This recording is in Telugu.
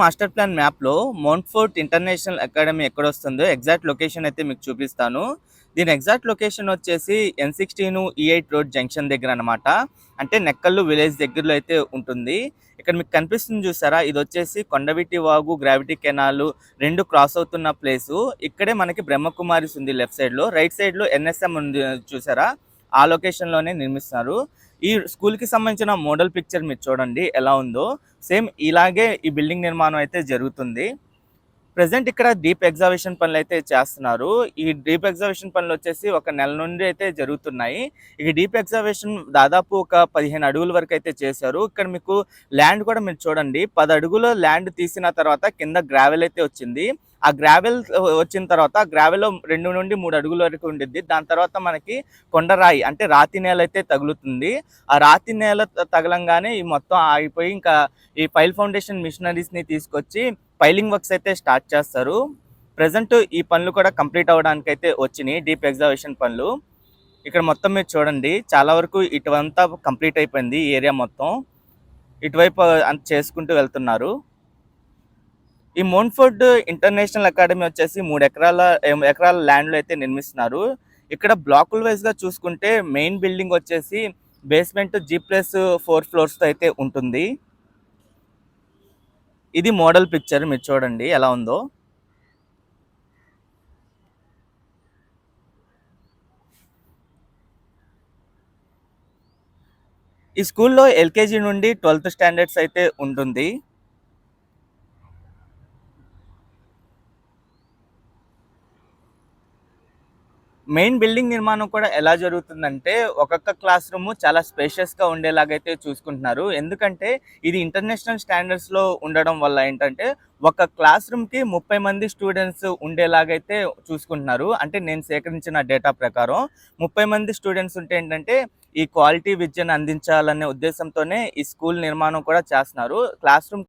మాస్టర్ ప్లాన్ మ్యాప్లో మౌంట్ఫోర్ట్ ఇంటర్నేషనల్ అకాడమీ ఎక్కడ వస్తుందో ఎగ్జాక్ట్ లొకేషన్ అయితే మీకు చూపిస్తాను. దీని ఎగ్జాక్ట్ లొకేషన్ వచ్చేసి N sixteen E eight road junction దగ్గర అనమాట అంటే నెక్కల్లు విలేజ్ దగ్గరలో అయితే ఉంటుంది. ఇక్కడ మీకు కనిపిస్తుంది చూసారా? ఇది వచ్చేసి కొండవిటి వాగు గ్రావిటీ కెనాల్ రెండు క్రాస్ అవుతున్న ప్లేసు. ఇక్కడే మనకి బ్రహ్మకుమారిస్ ఉంది లెఫ్ట్ సైడ్లో. రైట్ సైడ్లో ఎన్ఎస్ఎం ఉంది చూసారా? ఆ లొకేషన్లోనే నిర్మిస్తున్నారు ఈ స్కూల్కి సంబంధించిన మోడల్ పిక్చర్ మీరు చూడండి ఎలా ఉందో. సేమ్ ఇలాగే ఈ బిల్డింగ్ నిర్మాణం అయితే జరుగుతుంది. ప్రజెంట్ ఇక్కడ డీప్ ఎగ్జాబిషన్ పనులు అయితే చేస్తున్నారు. ఈ డీప్ ఎగ్జాబిషన్ పనులు వచ్చేసి ఒక నెల నుండి అయితే జరుగుతున్నాయి. ఈ డీప్ ఎగ్జాబిషన్ దాదాపు ఒక పదిహేను అడుగుల వరకు అయితే చేశారు. ఇక్కడ మీకు ల్యాండ్ కూడా మీరు చూడండి. పది అడుగుల ల్యాండ్ తీసిన తర్వాత కింద గ్రావెల్ అయితే వచ్చింది. ఆ గ్రావెల్ వచ్చిన తర్వాత గ్రావెల్ రెండు నుండి మూడు అడుగుల వరకు ఉండిద్ది. దాని తర్వాత మనకి కొండరాయి అంటే రాతి నేల అయితే తగులుతుంది. ఆ రాతి నేల తగలంగానే ఈ మొత్తం ఆగిపోయి ఇంకా ఈ పైల్ ఫౌండేషన్ మిషనరీస్ని తీసుకొచ్చి పైలింగ్ వర్క్స్ అయితే స్టార్ట్ చేస్తారు. ప్రజెంట్ ఈ పనులు కూడా కంప్లీట్ అవ్వడానికి అయితే వచ్చినాయి డీప్ ఎగ్జావేషన్ పనులు. ఇక్కడ మొత్తం మీరు చూడండి చాలా వరకు ఇటువంతా కంప్లీట్ అయిపోయింది ఏరియా మొత్తం. ఇటువైపు అంత చేసుకుంటూ వెళ్తున్నారు. ఈ మోన్ఫోర్డ్ ఇంటర్నేషనల్ అకాడమీ వచ్చేసి మూడు ఎకరాల ఎం- ఎకరాల ల్యాండ్లో అయితే నిర్మిస్తున్నారు. ఇక్కడ బ్లాకుల వైజ్గా చూసుకుంటే మెయిన్ బిల్డింగ్ వచ్చేసి బేస్మెంట్ జీ ప్లస్ ఫోర్ ఫ్లోర్స్తో అయితే ఉంటుంది. ఇది మోడల్ పిక్చర్ మీరు చూడండి ఎలా ఉందో. ఈ స్కూల్లో ఎల్కేజీ నుండి ట్వెల్త్ స్టాండర్డ్స్ అయితే ఉంటుంది. మెయిన్ బిల్డింగ్ నిర్మాణం కూడా ఎలా జరుగుతుందంటే ఒక్కొక్క క్లాస్ రూమ్ చాలా స్పేషియస్గా ఉండేలాగైతే చూసుకుంటున్నారు. ఎందుకంటే ఇది ఇంటర్నేషనల్ స్టాండర్డ్స్లో ఉండడం వల్ల ఏంటంటే ఒక క్లాస్ రూమ్కి ముప్పై మంది స్టూడెంట్స్ ఉండేలాగైతే చూసుకుంటున్నారు. అంటే నేను సేకరించిన డేటా ప్రకారం ముప్పై మంది స్టూడెంట్స్ ఉంటే ఏంటంటే ఈ క్వాలిటీ విద్యను అందించాలనే ఉద్దేశంతోనే ఈ స్కూల్ నిర్మాణం కూడా చేస్తున్నారు. Class room